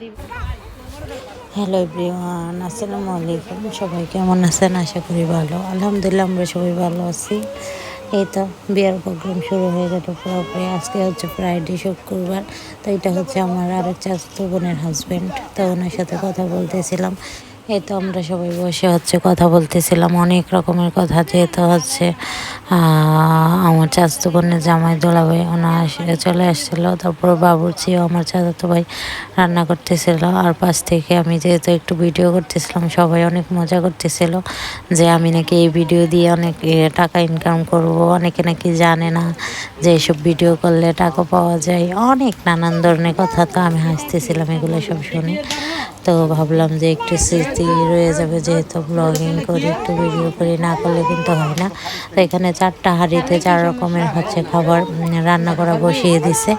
দিবি hello everyone আসসালামু আলাইকুম সবাই কেমন আছেন? আশা করি ভালো। আলহামদুলিল্লাহ, আমরা সবাই ভালো আছি। এই তো, বিয়ার প্রোগ্রাম শুরু হয়ে গেল পুরোপুরি। আজকে হচ্ছে ফ্রাইডে শুক্রবার। তো এটা হচ্ছে আমার আরেক চাচাতো বোনের হাজব্যান্ড তো ওনার সাথে কথা বলতেছিলাম। এই তো আমরা সবাই বসে হচ্ছে কথা বলতেছিলাম, অনেক রকমের কথা যেহেতু হচ্ছে আমার চাচাতো বোনের জামাই দোলাভাই ওনার চলে আসছিল, তারপর বাবুর্চিও আমার চাচাতো ভাই রান্না করতেছিল, আর পাশ থেকে আমি যেহেতু একটু ভিডিও করতেছিলাম, সবাই অনেক মজা করতেছিল যে আমি নাকি এই ভিডিও দিয়ে অনেক টাকা ইনকাম করব, অনেকে নাকি জানে না যে এসব ভিডিও করলে টাকা পাওয়া যায়, অনেক নানান ধরনের কথা, তো আমি হাসতেছিলাম এগুলো সব শুনে। তো ভাবলাম যে একটু স্মৃতি রয়ে যাবে যেহেতু ব্লগিং করি, একটু ভিডিও করি, না করলে কিন্তু হয় না। তো এখানে চারটা হাঁড়িতে চার রকমের হচ্ছে খাবার রান্না করা বসিয়ে দিছে।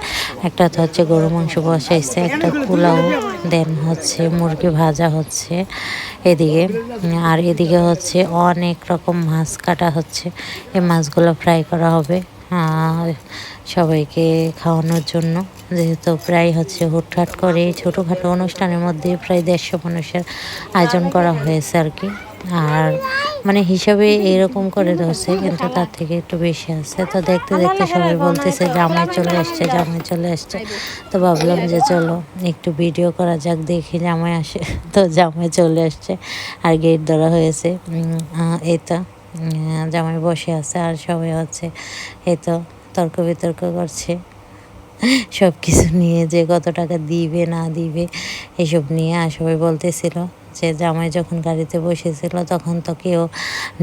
একটা তো হচ্ছে গরু মাংস বসাইছে, একটা পোলাও, দেন হচ্ছে মুরগি ভাজা হচ্ছে এদিকে। আর এদিকে হচ্ছে অনেক রকম মাছ কাটা হচ্ছে, এই মাছগুলো ফ্রাই করা হবে। সবাইকে খাওয়ানোর জন্য যেহেতু প্রায় হচ্ছে হুটহাট করে ছোটোখাটো অনুষ্ঠানের মধ্যে প্রায় দেড়শো মানুষের আয়োজন করা হয়েছে আর কি। আর মানে হিসাবে এরকম করে ধরছে কিন্তু তার থেকে একটু বেশি আছে। তো দেখতে দেখতে সবাই বলতেছে জামাই চলে আসছে জামাই চলে আসছে তো ভাবলাম যে চলো একটু ভিডিও করা যাক দেখি জামাই আসে। তো জামাই চলে আসছে আর গেট ধরা হয়েছে। উম, জামাই বসে আছে আর সবাই হচ্ছে এই তো তর্ক বিতর্ক করছে। সব কিছু নিয়ে যে কত টাকা দিবে, না দিবে, এসব নিয়ে আর সবাই বলতেছিল যে জামাই যখন গাড়িতে বসেছিল তখন তো কেউ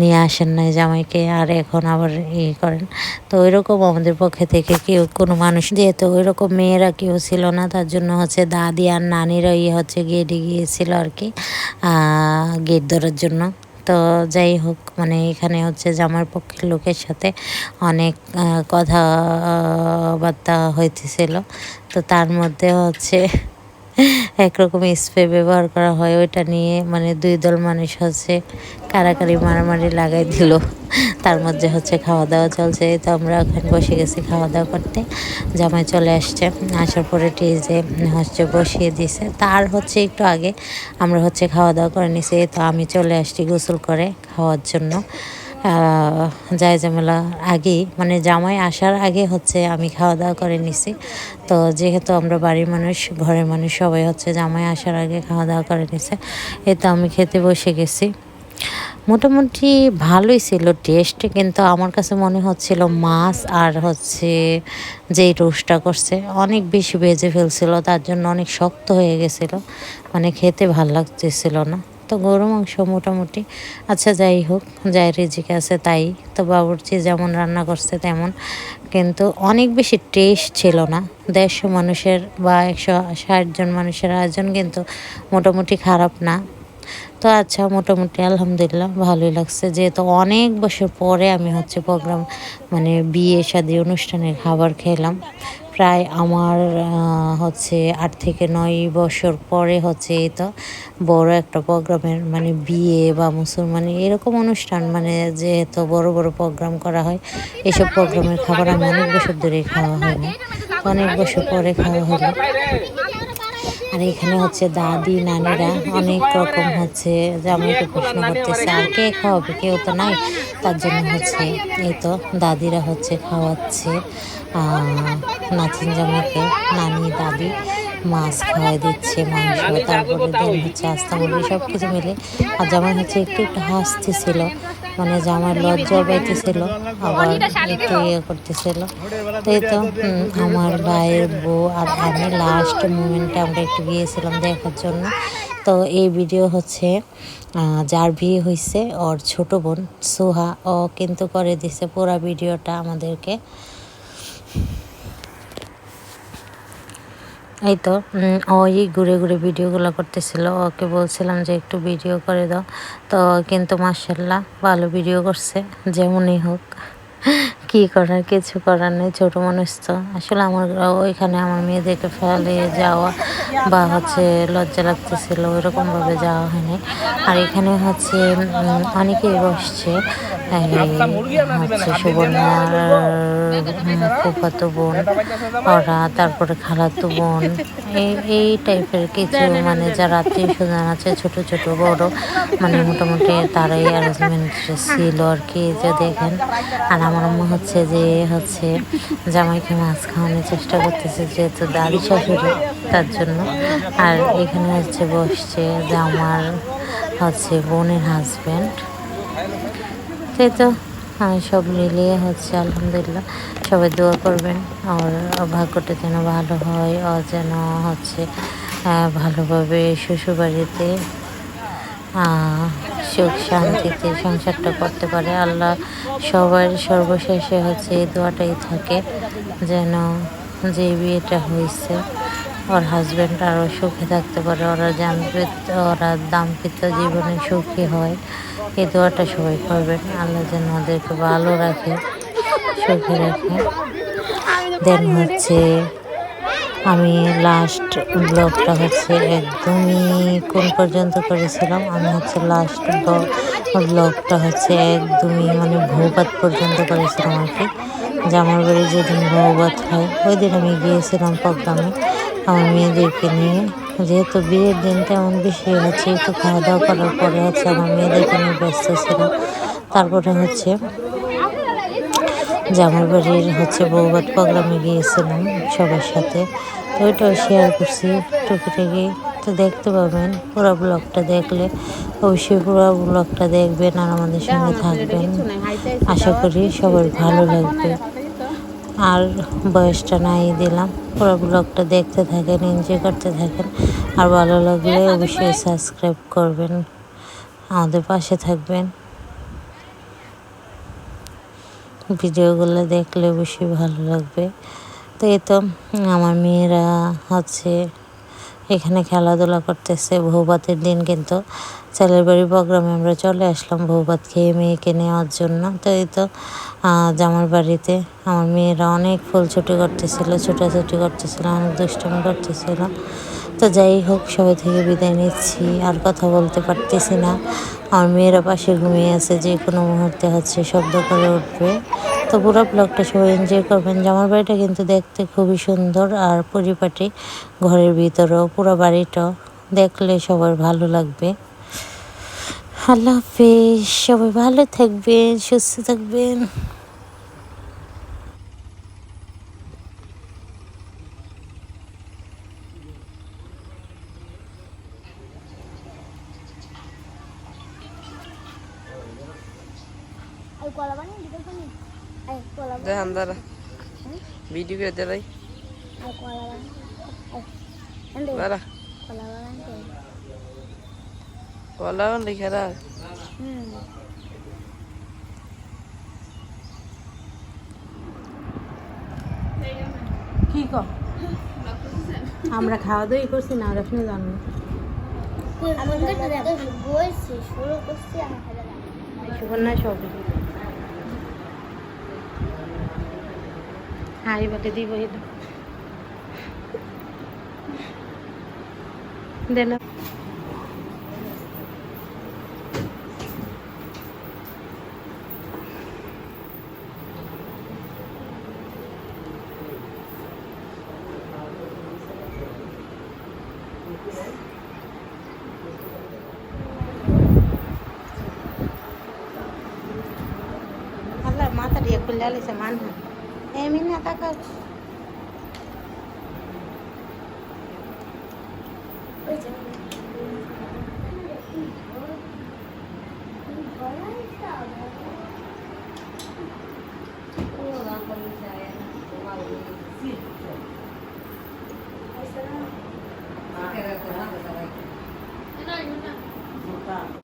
নিয়ে আসেন নাই জামাইকে আর এখন আবার ই করেন। তো ওইরকম আমাদের পক্ষে থেকে কেউ কোনো মানুষ দিয়ে যেহেতু ওইরকম মেয়েরা কেউ ছিল না, তার জন্য হচ্ছে দাদি আর নানিরা ইয়ে হচ্ছে গেটে গিয়েছিল আর কি গেট ধরার জন্য। তো যাই হোক মানে এখানে হচ্ছে জামার পক্ষের লোকের সাথে অনেক কথাবার্তা হইতেছিল। তো তার মধ্যে হচ্ছে একরকম স্প্রে ব্যবহার করা হয় ওইটা নিয়ে। মানে দুই দল মানুষ হচ্ছে কারাকারি মারামারি লাগাই দিল। তার মধ্যে হচ্ছে খাওয়া দাওয়া চলছে তো আমরা ওখানে বসে গেছি খাওয়া দাওয়া করতে। জামাই চলে আসছে। আসার পরে টিজে হচ্ছে বসিয়ে দিছে। তার হচ্ছে একটু আগে আমরা হচ্ছে খাওয়া দাওয়া করে নিছি। তো আমি চলে আসছি গোসল করে খাওয়ার জন্য। যাই ঝামেলা আগেই মানে জামাই আসার আগে হচ্ছে আমি খাওয়া দাওয়া করে নিছি। তো যেহেতু আমরা বাড়ির মানুষ, ঘরের মানুষ, সবাই হচ্ছে জামাই আসার আগে খাওয়া দাওয়া করে নিছে। এই তো আমি খেতে বসে গেছি। মোটামুটি ভালোই ছিল টেস্ট কিন্তু আমার কাছে মনে হচ্ছিল মাছ আর হচ্ছে যেই রোস্টটা করছে, অনেক বেশি ভেজে ফেলছিল, তার জন্য অনেক শক্ত হয়ে গেছিল। মানে খেতে ভালো লাগতেছিল না। তো গরু মাংস মোটামুটি। আচ্ছা যাই হোক, যাই রিজিকে আছে তাই। তো বাবুর্চি যেমন রান্না করছে তেমন। কিন্তু অনেক বেশি টেস্ট ছিল না। দেড়শো মানুষের বা একশো ষাট জন মানুষের আয়োজন কিন্তু মোটামুটি খারাপ না। তো আচ্ছা মোটামুটি আলহামদুলিল্লাহ, ভালোই লাগছে। যেহেতু অনেক বছর পরে আমি হচ্ছে প্রোগ্রাম মানে বিয়ে শাদী অনুষ্ঠানের খাবার খেলাম। প্রায় আমার হচ্ছে আট থেকে নয় বছর পরে হচ্ছে এই তো বড় একটা প্রোগ্রামের মানে বিয়ে বা মুসলমান এরকম অনুষ্ঠান মানে যেহেতু বড় বড় প্রোগ্রাম করা হয়, এসব প্রোগ্রামের খাবার আমি অনেক বছর ধরে খাওয়া হয় না। অনেক বছর পরে খাওয়া হলো। আর এখানে হচ্ছে দাদি, নানিরা অনেক রকম হচ্ছে জামাইকে প্রশ্ন করতেছে, আর কে খাওয়াবে? কেউ তো নাই। তার জন্য হচ্ছে এই তো দাদিরা হচ্ছে খাওয়াচ্ছে নাতিন জামাইকে নানি দাদি মাছ খাওয়াই দিচ্ছে, মাংস, তারপরে দেন হচ্ছে আস্তা মুরগি সব কিছু মিলে। আর জামাই হচ্ছে একটু একটু হাসতেছিল মানে জামার লজ্জা পাইতেছিল, আবার একটু ইয়ে করতেছিল। তো এই তো আমার ভাইয়ের বউ, আর আমি লাস্ট মুমেন্টে আমরা একটু গিয়েছিলাম দেখার জন্য। তো এই ভিডিও হচ্ছে যার বিয়ে হয়েছে ওর ছোট বোন সোহা, ও কিন্তু করে দিছে পুরো ভিডিওটা আমাদেরকে। এই তো ওই ঘুরে ঘুরে ভিডিওগুলো করতেছিল। ওকে বলছিলাম যে একটু ভিডিও করে দাও। তো কিন্তু মার্শাল্লাহ ভালো ভিডিও করছে, যেমনই হোক। কি করার, কিছু করার নেই, ছোটো মানুষ তো। আসলে আমার ওইখানে আমার মেয়েদেরকে ফেলে যাওয়া বা হচ্ছে লজ্জা লাগতেছিল, ওইরকমভাবে যাওয়া হয়নি। আর এখানে হচ্ছে অনেকেই বসছে। হচ্ছে সুবর্ণার ফুফাতো বোন, ওরা, তারপরে খালাতো বোন, এই এই টাইপের কিছু মানে যারা আত্মীয় স্বজন আছে, ছোট ছোট, বড় মানে মোটামুটি তারাই অ্যারেঞ্জমেন্ট ছিল আর কি যে দেখেন। আর আমার আম্মা হচ্ছে যে, হচ্ছে জামাইকে মাছ খাওয়ানোর চেষ্টা করতেছে, যেহেতু দাদি শাশুড়ি, তার জন্য। আর এখানে হচ্ছে বসছে যে আমার হচ্ছে বোনের হাজব্যান্ড সেই তো হ্যাঁ সব মিলিয়ে হচ্ছে আলহামদুলিল্লাহ। সবাই দোয়া করবেন আর ভাগ্যটা যেন ভালো হয় ও যেন হচ্ছে ভালোভাবে শ্বশুরবাড়িতে সুখ শান্তিতে সংসারটা করতে পারে। আল্লাহ সবার সর্বশেষে হচ্ছে এই দোয়াটাই থাকে, যেন যে বিয়েটা হয়েছে ওর হাজব্যান্ড আরও সুখে থাকতে পারে, ওরা জানবিত ওরা দাম্পিত জীবনে সুখী হয়। এই দোয়াটা সবাই করবেন। আল্লাহ যেন ওদেরকে ভালো রাখে, সুখে রাখে। দেন হচ্ছে, আমি লাস্ট ব্লগটা হচ্ছে একদমই কোন পর্যন্ত করেছিলাম? আমি হচ্ছে লাস্ট ব্লগটা হচ্ছে একদমই মানে ভৌবাত পর্যন্ত করেছিলাম আর কি। জামার বাড়ি যেদিন ভৌবাত হয় ওই দিন আমি গিয়েছিলাম প্রোগ্রামে আমার মেয়েদেরকে নিয়ে। যেহেতু বিয়ের দিন তেমন বেশি হচ্ছে, একটু খাওয়া দাওয়া করার পরে হচ্ছে আমার মেয়েদেরকে নিয়ে ব্যস্ত ছিলাম। তারপরে হচ্ছে জামার বাড়ির হচ্ছে বৌবাদ প্রোগ্রামে গিয়েছিলাম সবার সাথে। তো ওইটাও শেয়ার করছি টুকিটাকি। তো দেখতে পাবেন, পুরো ব্লগটা দেখলে অবশ্যই পুরো ব্লগটা দেখবেন আর আমাদের সঙ্গে থাকবেন। আশা করি সবার ভালো লাগবে। আর বয়সটা নাই দিলাম। পুরো ব্লগটা দেখতে থাকেন এনজয় করতে থাকেন। আর ভালো লাগলে অবশ্যই সাবস্ক্রাইব করবেন। আমাদের পাশে থাকবেন। ভিডিওগুলো দেখলে অবশ্যই ভালো লাগবে। তো এই তো আমার মেয়েরা হচ্ছে এখানে খেলাধুলা করতেছে, বৌভাতের দিন কিন্তু ছেলের বাড়ি প্রোগ্রামে আমরা চলে আসলাম বৌভাত খেয়ে মেয়েকে নেওয়ার জন্য। তো এই তো জামার বাড়িতে আমার মেয়েরা অনেক ফুল ছুটি করতেছিল, ছোটাছুটি করতেছিল, অনেক দুষ্টমি করতেছিল। তো যাই হোক, সবাই থেকে বিদায় নিচ্ছি, আর কথা বলতে পারতেছি না। আমার মেয়েরা পাশে ঘুমিয়ে আছে, যে কোনো মুহূর্তে হচ্ছে শব্দ করে উঠবে। তো পুরো ব্লগটা সবাই এনজয় করবেন। জামার বাড়িটা কিন্তু দেখতে খুবই সুন্দর আর পরিপাটি, ঘরের ভিতরেও, পুরো বাড়িটাও দেখলে সবার ভালো লাগবে। আল্লাহ হাফেজ সবাই ভালো থাকবেন সুস্থ থাকবেন। দেখান দাঁড়া। ভিডিও করে দাঁড়া। কলা বানিয়ে কলা লিখে রাখ কি? কর আমরা খাওয়া দাওয়াই করছি না সুবর্ণা সব। হাই বলে দিব দেন আল্লাহ মাথা দিয়ে খুলে আলিছে মান এমনি না টাকা